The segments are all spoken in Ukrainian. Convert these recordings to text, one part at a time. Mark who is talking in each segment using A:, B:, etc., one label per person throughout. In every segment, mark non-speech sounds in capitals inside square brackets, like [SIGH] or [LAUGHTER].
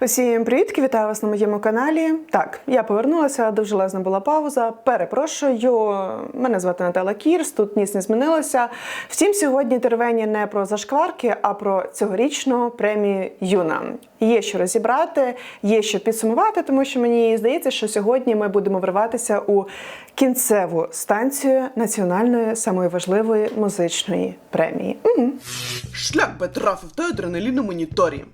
A: Усім привітки, вітаю вас на моєму каналі. Так, я повернулася, дуже лезна була пауза. Перепрошую, мене звати Наталя Кірс, тут ніс не змінилося. Втім, сьогодні тервені не про зашкварки, а про цьогорічну премію Юна. Є що розібрати, є що підсумувати, тому що мені здається, що сьогодні ми будемо вриватися у кінцеву станцію національної самої важливої музичної премії. Мгм.
B: Шлях би трафив та адреналін моніторі.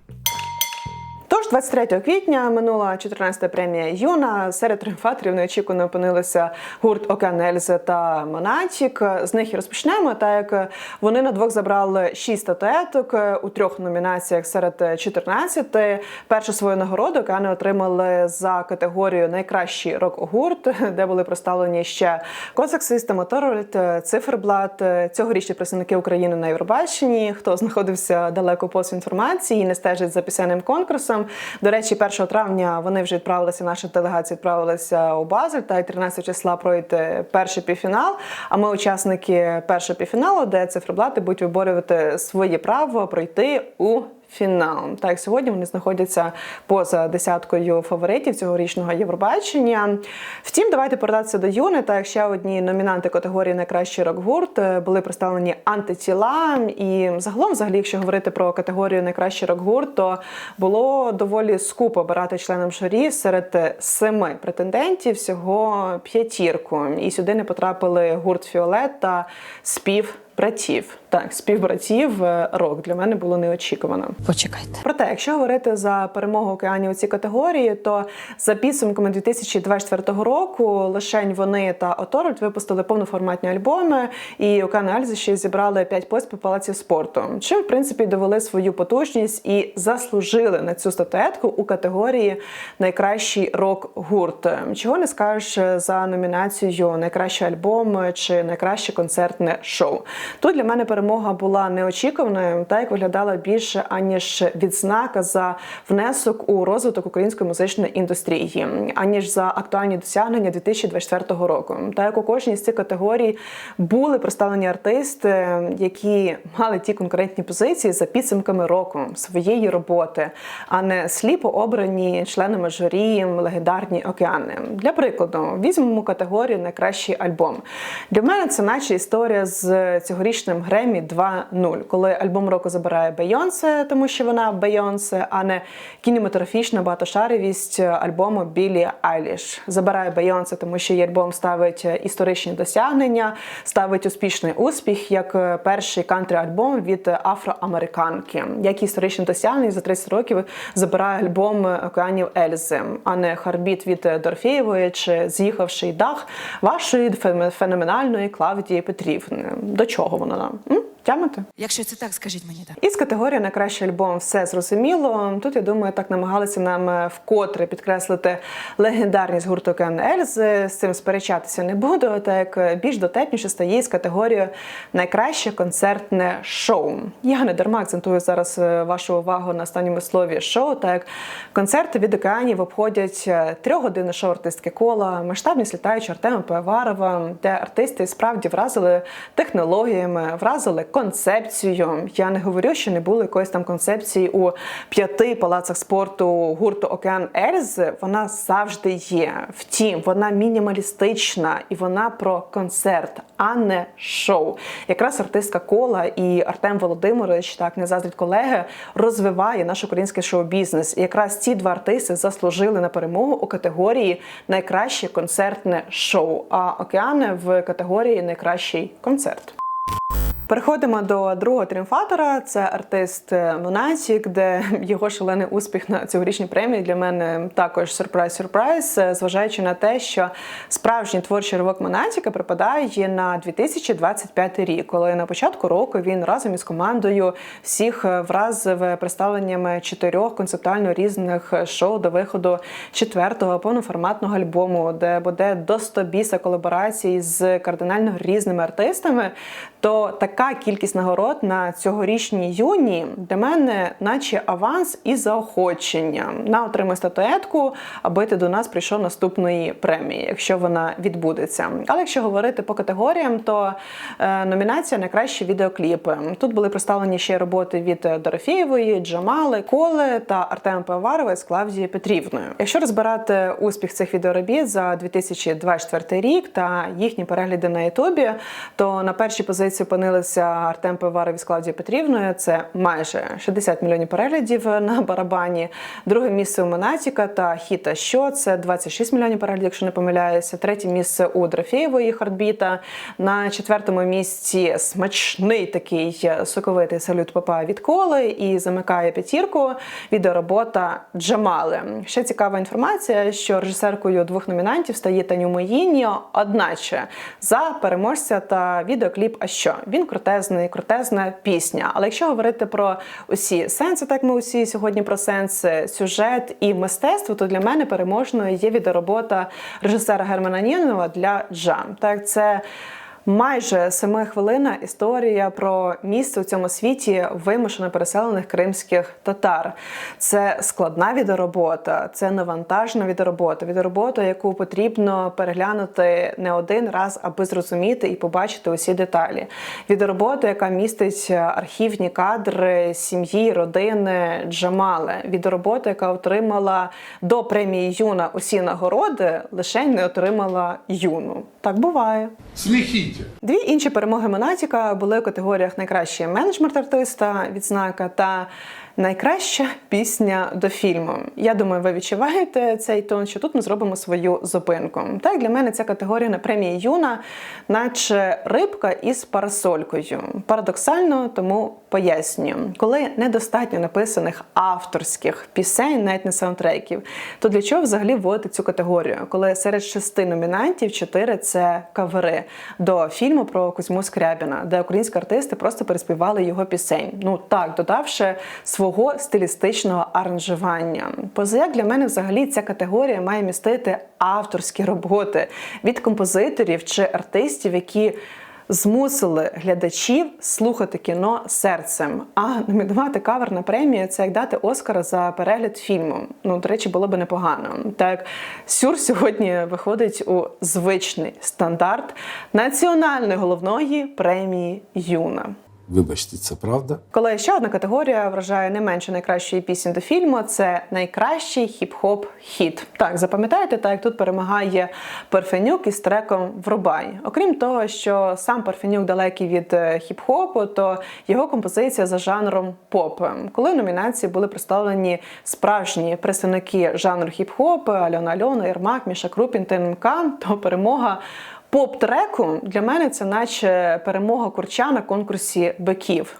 A: Тож 23 квітня минула 14-та премія Юна. Серед тріумфаторів неочікувано опинилися гурт Океан Ельзи та Монатік. З них і розпочнемо. Так як вони на двох забрали 6 статуеток у трьох номінаціях серед 14. Першу свою нагороду океани отримали за категорію Найкращий рок-гурт, де були представлені ще Козак Моторольд, Циферблат, цьогорічні представники України на Євробаченні. Хто знаходився далеко по інформації і не стежить за пісенним конкурсом. До речі, 1 травня вони вже відправилися. Наша делегація відправилася у Базель, та й 13 числа пройде перший півфінал. А ми учасники першого півфіналу, де циферблати будуть виборювати своє право пройти у фінал. Так, сьогодні вони знаходяться поза десяткою фаворитів цьогорічного Євробачення. Втім, давайте повертатися до Юни. Так, ще одні номінанти категорії Найкращий рок-гурт були представлені антитіла. І загалом, взагалі, якщо говорити про категорію Найкращий рок-гурт, то було доволі скупо обирати членам журі серед семи претендентів всього п'ятірку. І сюди не потрапили гурт Фіолет та спів. Братів так, співбратів е, рок для мене було неочікувано.
C: Почекайте.
A: Проте, якщо говорити за перемогу океанів у цій категорії, то за підсумками 2024 року лишень вони та Оторольд випустили повноформатні альбоми, і Океан Ельзи ще зібрали 5 поспіль палаців спорту. Чим в принципі довели свою потужність і заслужили на цю статуетку у категорії Найкращий рок-гурт. Чого не скажеш за номінацію Найкращий альбом чи найкраще концертне шоу. Тут для мене перемога була неочікуваною, та як виглядала більше аніж відзнака за внесок у розвиток української музичної індустрії, аніж за актуальні досягнення 2024 року. Та як у кожній з цих категорій були представлені артисти, які мали ті конкурентні позиції за підсумками року своєї роботи, а не сліпо обрані членами журі легендарні океани. Для прикладу, візьмемо категорію найкращий альбом. Для мене це наче історія з цьогорічним Гремі 2.0, коли альбом року забирає Бейонсе, тому що вона Бейонсе, а не кінематографічна багатошаровість альбому Білі Айліш. Забирає Бейонсе, тому що її альбом ставить історичні досягнення, ставить успішний успіх як перший кантрі-альбом від афроамериканки, як історичне досягнення за 30 років забирає альбом океанів Ельзи, а не Харбіт від Дорфєєвої чи з'їхавший дах вашої феноменальної Клавдії Петрівни. До чого ta hormonerna. Mm. Тямите?
C: Якщо це так, скажіть мені так.
A: Із категорії найкращий альбом все зрозуміло. Тут я думаю, так намагалися нам е, вкотре підкреслити легендарність гурту Океан Ельзи. З цим сперечатися не буду. Так як більш дотепніше стає з категорією найкраще концертне шоу. Я не дарма акцентую зараз е, вашу увагу на останньому слові шоу. Так як концерти від океанів обходять е, трьохгодинне шоу артистське кола, масштабність літаючи Артема Пиварова, де артисти справді вразили технологіями, вразили концепцію. Я не говорю, що не було якоїсь там концепції у п'яти палацах спорту гурту Океан Ельз. Вона завжди є. Втім, вона мінімалістична і вона про концерт, а не шоу. Якраз артистка кола і Артем Володимирович, так не заздріть колеги, розвиває наш український шоу-бізнес. І якраз ці два артисти заслужили на перемогу у категорії найкраще концертне шоу. А океани в категорії найкращий концерт. Переходимо до другого тріумфатора. Це артист Монатік, де [LAUGHS] його шалений успіх на цьогорічній премії для мене також сюрприз-сюрприз, зважаючи на те, що справжній творчий ривок Монатіка припадає на 2025 рік, коли на початку року він разом із командою всіх вразив представленнями чотирьох концептуально різних шоу до виходу четвертого повноформатного альбому, де буде до 100 біса колаборацій з кардинально різними артистами. То так така кількість нагород на цьогорічній юні для мене, наче аванс і заохочення на отримай статуетку, аби ти до нас прийшов наступної премії, якщо вона відбудеться. Але якщо говорити по категоріям, то е, номінація найкращі відеокліпи. Тут були представлені ще роботи від Дорофєєвої, Джамали, Коли та Артема Пивоварова з Клавдією Петрівною. Якщо розбирати успіх цих відеоробіт за 2024 рік та їхні перегляди на Ютубі, то на першій позиції опинилися Артем Пивоваров з Клавдією Петрівною. Це майже 60 мільйонів переглядів на барабані. Друге місце у Монатіка та Хіта Що це 26 мільйонів переглядів, якщо не помиляюся. Третє місце у Дорофєєвої Хардбіта. На четвертому місці смачний такий соковитий салют Папа від коли і замикає п'ятірку відеоробота Джамали. Ще цікава інформація, що режисеркою двох номінантів стає Таню Моїньо, одначе за переможця та відеокліп. А що він крутезний, крутезна пісня. Але якщо говорити про усі сенси, так ми усі сьогодні про сенси, сюжет і мистецтво, то для мене переможною є відеоробота режисера Германа Нінова для Джам. Так, це. Майже семихвилинна історія про місце у цьому світі вимушено переселених кримських татар. Це складна відеоробота, це навантажна відеоробота, відеоробота, яку потрібно переглянути не один раз, аби зрозуміти і побачити усі деталі. Відеоробота, яка містить архівні кадри сім'ї, родини Джамали. Відеоробота, яка отримала до премії Юна усі нагороди, лише не отримала юну. Так буває.
D: Смехите.
A: Дві інші перемоги Монатіка були у категоріях найкращий менеджмент артиста, відзнака та найкраща пісня до фільму. Я думаю, ви відчуваєте цей тон, що тут ми зробимо свою зупинку. Так, для мене ця категорія на премії Юна, наче рибка із парасолькою. Парадоксально, тому пояснюю, коли недостатньо написаних авторських пісень, навіть не саундтреків, то для чого взагалі вводити цю категорію? Коли серед шести номінантів чотири це кавери до фільму про Кузьму Скрябіна, де українські артисти просто переспівали його пісень. Ну так, додавши свого стилістичного аранжування. Позаяк для мене взагалі ця категорія має містити авторські роботи від композиторів чи артистів, які змусили глядачів слухати кіно серцем. А номінувати кавер на премію це як дати Оскара за перегляд фільму. Ну, до речі, було би непогано. Так, Сюр сьогодні виходить у звичний стандарт національної головної премії Юна.
D: Вибачте, це правда?
A: Коли ще одна категорія вражає не менше найкращої пісні до фільму, це найкращий хіп-хоп хіт. Так, запам'ятаєте, так як тут перемагає Парфенюк із треком Врубай. Окрім того, що сам Парфенюк далекий від е, хіп-хопу, то його композиція за жанром поп. Коли номінації були представлені справжні представники жанру хіп-хоп, Альона Альона, Єрмак, Міша Крупін, ТНМК, то перемога поп-треку для мене це наче перемога курча на конкурсі биків.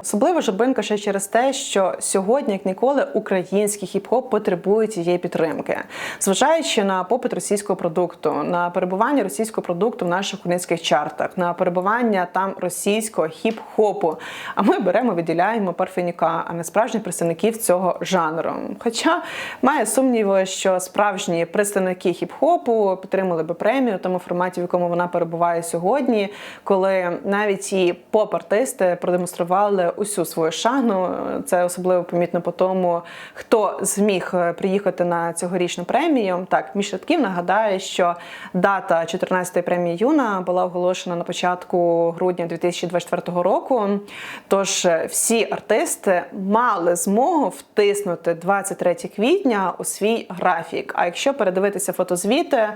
A: Особливо жабинка ще через те, що сьогодні, як ніколи, український хіп-хоп потребує цієї підтримки, зважаючи на попит російського продукту, на перебування російського продукту в наших українських чартах, на перебування там російського хіп-хопу. А ми беремо, виділяємо Парфенюка, а не справжніх представників цього жанру. Хоча має сумніви, що справжні представники хіп-хопу підтримали би премію в тому форматі, в якому вона перебуває сьогодні, коли навіть і поп-артисти продемонстрували усю свою шану. Це особливо помітно по тому, хто зміг е, приїхати на цьогорічну премію. Так, між рядків нагадає, що дата 14-ї премії Юна була оголошена на початку грудня 2024 року. Тож е, всі артисти мали змогу втиснути 23 квітня у свій графік. А якщо передивитися фотозвіти,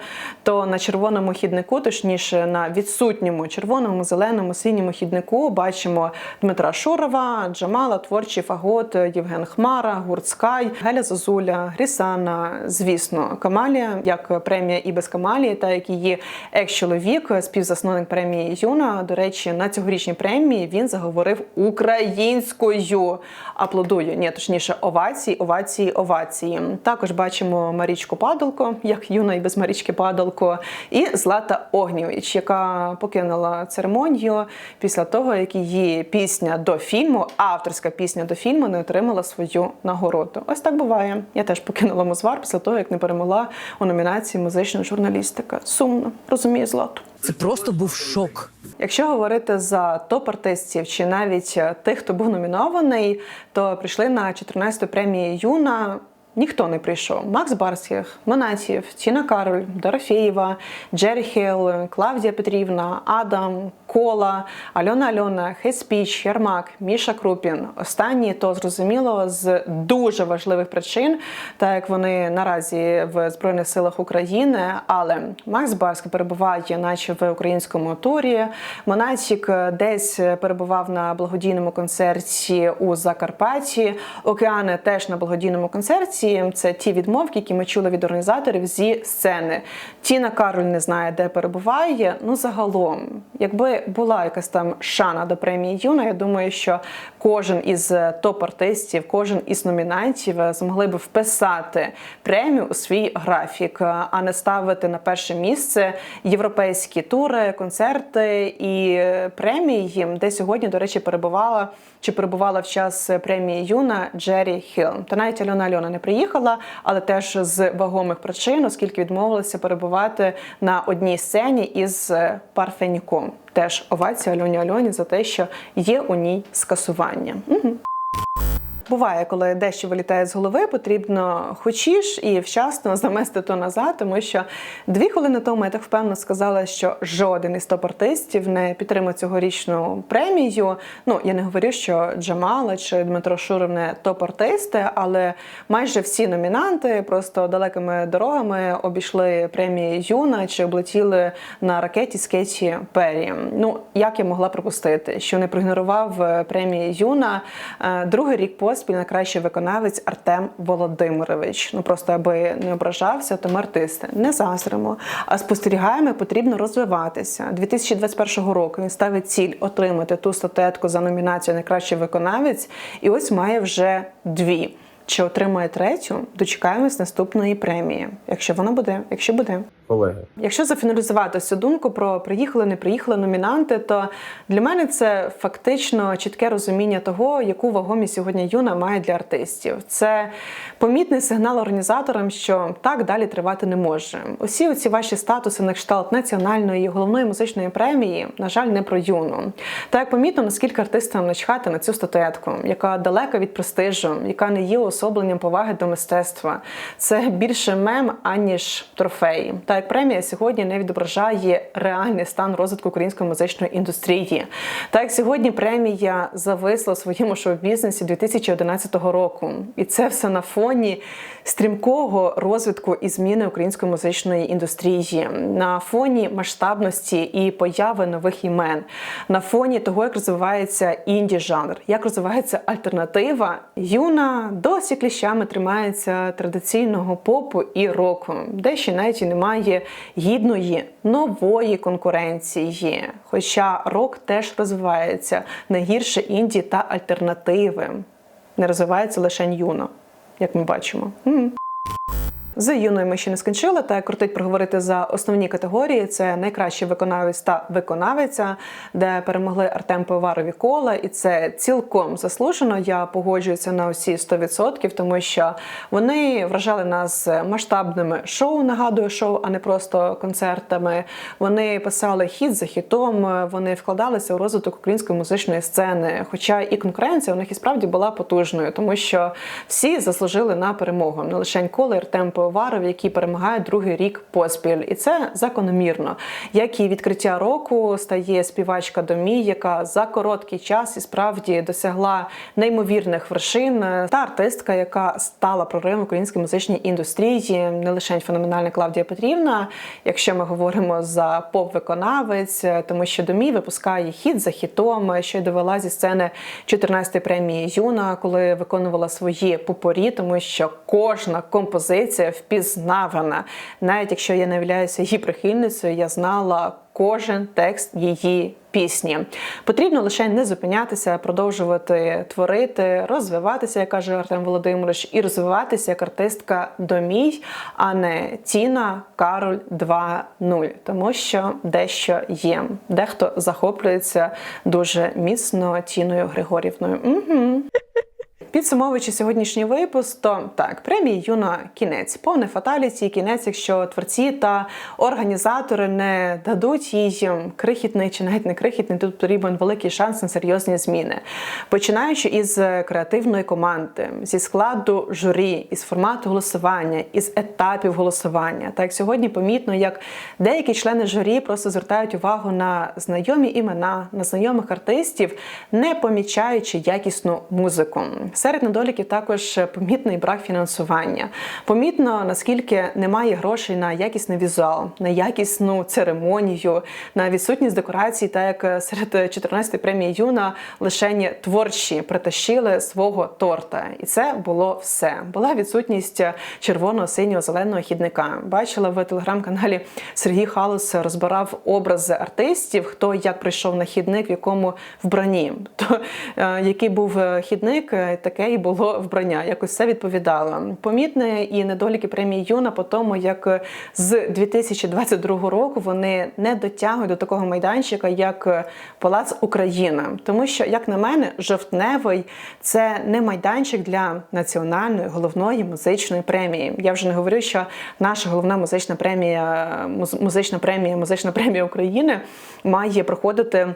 A: то на червоному хіднику, точніше на відсутньому червоному, зеленому, синьому хіднику, бачимо Дмитра Шурова, Джамала, творчий фагот, Євген Хмара, гурт Скай, Геля Зозуля, Грісана, звісно, Камалія, як премія і без Камалії, та як її екс-чоловік, співзасновник премії Юна. До речі, на цьогорічній премії він заговорив українською. Аплодую, ні, точніше, овації, овації, овації. Також бачимо Марічку Падалко, як юна і без Марічки Падалко, і Злата Огнєвіч, яка покинула церемонію після того, як її пісня до фільму, авторська пісня до фільму, не отримала свою нагороду. Ось так буває. Я теж покинула Мозвар після того, як не перемогла у номінації музична журналістика. Сумно, розумію Злату.
C: Це просто був шок.
A: Якщо говорити за топ-артистів чи навіть тих, хто був номінований, то прийшли на 14-ту премію Юна. Ніхто не прийшов. Макс Барсіх, Монатів, Тіна Кароль, Дорофєєва, Джері Хейл, Клавдія Петрівна, Адам, Кола, Альона Альона, Хеспіч, Ярмак, Міша Крупін. Останні то зрозуміло з дуже важливих причин, так як вони наразі в Збройних силах України. Але Макс Барський перебуває, наче в українському турі. Монатік десь перебував на благодійному концерті у Закарпатті. Океани теж на благодійному концерті. Це ті відмовки, які ми чули від організаторів зі сцени. Тіна Кароль не знає, де перебуває. Ну загалом, якби була якась там шана до премії Юна, я думаю, що кожен із топ-артистів, кожен із номінантів е, змогли би вписати премію у свій графік, е, а не ставити на перше місце європейські тури, концерти і е, премії, де сьогодні, до речі, перебувала чи перебувала в час премії Юна Джері Хіл. Та навіть Альона Альона не приїхала, але теж з вагомих причин, оскільки відмовилася перебувати на одній сцені із Парфеніком. Теж овація Альоні Альоні за те, що є у ній скасування. Угу. Буває, коли дещо вилітає з голови, потрібно хочеш і вчасно замести то назад, тому що дві хвилини тому я так впевнено сказала, що жоден із топ-артистів не підтримав цьогорічну премію. Ну я не говорю, що Джамала чи Дмитро Шуров не топ-артисти, але майже всі номінанти просто далекими дорогами обійшли премії Юна чи облетіли на ракеті з Кеті Перрі. Ну як я могла пропустити, що не проігнорував е, премії Юна е, другий рік поспіль найкращий виконавець Артем Володимирович. Ну просто аби не ображався, то ми артисти не зазримо, а спостерігаємо, потрібно розвиватися. 2021 року він ставить ціль отримати ту статетку за номінацію Найкращий виконавець, і ось має вже дві. Чи отримає третю? Дочекаємось наступної премії, якщо вона буде, якщо буде.
D: Колеги.
A: Якщо зафіналізувати цю думку про приїхали, не приїхали номінанти, то для мене це фактично чітке розуміння того, яку вагомість сьогодні юна має для артистів. Це помітний сигнал організаторам, що так далі тривати не може. Усі оці ваші статуси на кшталт національної і головної музичної премії, на жаль, не про юну. Та як помітно, наскільки артистам начхати на цю статуетку, яка далека від престижу, яка не є особленням поваги до мистецтва. Це більше мем аніж трофей. Та як премія сьогодні не відображає реальний стан розвитку української музичної індустрії. Так як сьогодні премія зависла у своєму шоу-бізнесі 2011 року, і це все на фоні стрімкого розвитку і зміни української музичної індустрії, на фоні масштабності і появи нових імен, на фоні того, як розвивається інді жанр, як розвивається альтернатива. Юна досі кліщами тримається традиційного попу і року, де ще навіть і немає гідної нової конкуренції. Хоча рок теж розвивається не гірше інді та альтернативи. Не розвивається лише юно, як ми бачимо. З юною ми ще не скінчили, та крутить проговорити за основні категорії: це найкращий виконавець та виконавиця, де перемогли Артем Пиваров і кола, і це цілком заслужено. Я погоджуюся на усі 100%, тому що вони вражали нас масштабними шоу. Нагадую, шоу, а не просто концертами. Вони писали хіт за хітом, вони вкладалися у розвиток української музичної сцени. Хоча і конкуренція у них і справді була потужною, тому що всі заслужили на перемогу. Не лише коли Артем Пивоваров, який перемагає другий рік поспіль, і це закономірно. Як і відкриття року стає співачка Домі, яка за короткий час і справді досягла неймовірних вершин. Та артистка, яка стала проривом української музичній індустрії, не лише феноменальна Клавдія Петрівна, якщо ми говоримо за поп-виконавець, тому що Домі випускає хіт за хітом, що й довела зі сцени 14-ї премії Юна, коли виконувала свої попорі, тому що кожна композиція впізнавана. Навіть якщо я не являюся її прихильницею, я знала кожен текст її пісні. Потрібно лише не зупинятися, продовжувати творити, розвиватися, як каже Артем Володимирович, і розвиватися як артистка домій, а не Тіна Кароль 2.0. Тому що дещо є. Дехто захоплюється дуже міцно Тіною Григорівною. Угу. Підсумовуючи сьогоднішній випуск, то так, премії юна кінець, повне фаталіті, кінець, якщо творці та організатори не дадуть їй крихітний чи навіть не крихітний, тут потрібен великий шанс на серйозні зміни. Починаючи із креативної команди, зі складу журі, із формату голосування, із етапів голосування. Так сьогодні помітно, як деякі члени журі просто звертають увагу на знайомі імена, на знайомих артистів, не помічаючи якісну музику. Серед недоліків також помітний брак фінансування. Помітно наскільки немає грошей на якісний візуал, на якісну церемонію, на відсутність декорацій, так як серед 14-ї премії Юна лише творчі притащили свого торта, і це було все. Була відсутність червоного, синього, зеленого хідника. Бачила в телеграм-каналі Сергій Халус розбирав образи артистів, хто як прийшов на хідник, в якому вбранні. То е, який був е, хідник, е, таке і було вбрання. Якось все відповідало. Помітне і недоліки премії Юна по тому, як е, з 2022 року вони не дотягують до такого майданчика, як е, Палац Україна. Тому що, як на мене, жовтневий це не майданчик для національної головної музичної премії. Я вже не говорю, що наша головна музична премія, музична премія, музична премія України має проходити.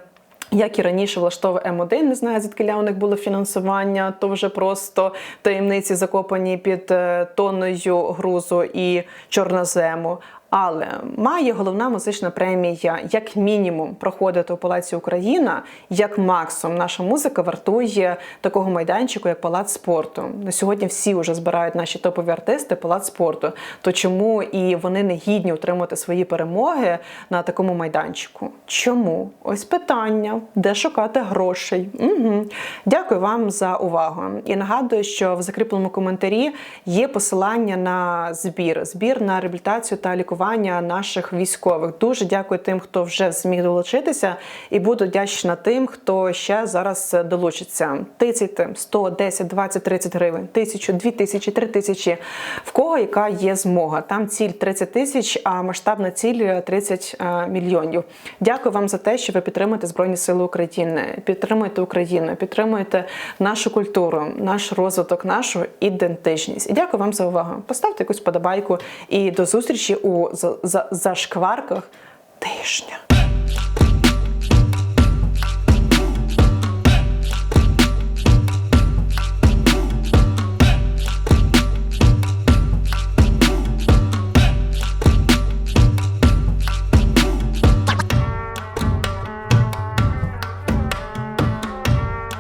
A: Як і раніше влаштовує М1, не знаю, звідки у них було фінансування, то вже просто таємниці закопані під е, тонною грузу і чорнозему. Але має головна музична премія як мінімум проходити у Палаці Україна, як максимум наша музика вартує такого майданчику, як Палац спорту. На сьогодні всі вже збирають наші топові артисти Палац спорту. То чому і вони не гідні отримати свої перемоги на такому майданчику? Чому? Ось питання, де шукати грошей. Угу. Дякую вам за увагу. І нагадую, що в закріпленому коментарі є посилання на збір, збір на реабілітацію та лікування наших військових. Дуже дякую тим, хто вже зміг долучитися, і буду вдячна тим, хто ще зараз долучиться. Тицяйте 100, 10, 20, 30 гривень, тисячу, дві тисячі, три тисячі. В кого яка є змога? Там ціль 30 тисяч, а масштабна ціль 30 е, мільйонів. Дякую вам за те, що ви підтримуєте Збройні Сили України, підтримуєте Україну, підтримуєте нашу культуру, наш розвиток, нашу ідентичність. І дякую вам за увагу. Поставте якусь подобайку і до зустрічі у за- за- зашкварках тижня.